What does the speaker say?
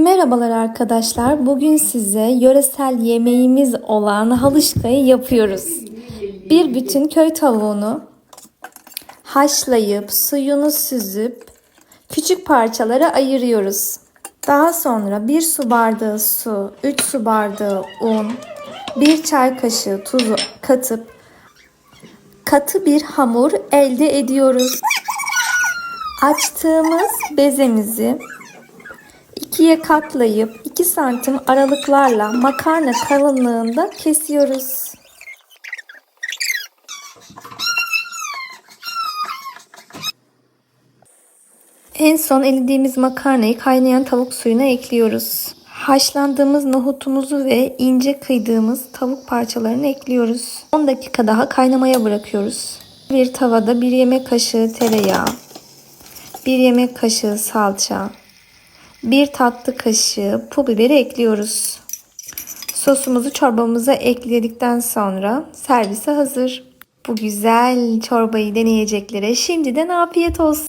Merhabalar arkadaşlar. Bugün size yöresel yemeğimiz olan halışkayı yapıyoruz. Bir bütün köy tavuğunu haşlayıp suyunu süzüp küçük parçalara ayırıyoruz. Daha sonra 1 su bardağı su, 3 su bardağı un, 1 çay kaşığı tuzu katıp katı bir hamur elde ediyoruz. Açtığımız bezemizi ikiye katlayıp 2 santim aralıklarla makarna kalınlığında kesiyoruz. En son elediğimiz makarnayı kaynayan tavuk suyuna ekliyoruz. Haşlandığımız nohutumuzu ve ince kıydığımız tavuk parçalarını ekliyoruz. 10 dakika daha kaynamaya bırakıyoruz. Bir tavada bir yemek kaşığı tereyağı, bir yemek kaşığı salça, bir tatlı kaşığı pul biberi ekliyoruz. Sosumuzu çorbamıza ekledikten sonra servise hazır. Bu güzel çorbayı deneyeceklere şimdiden afiyet olsun.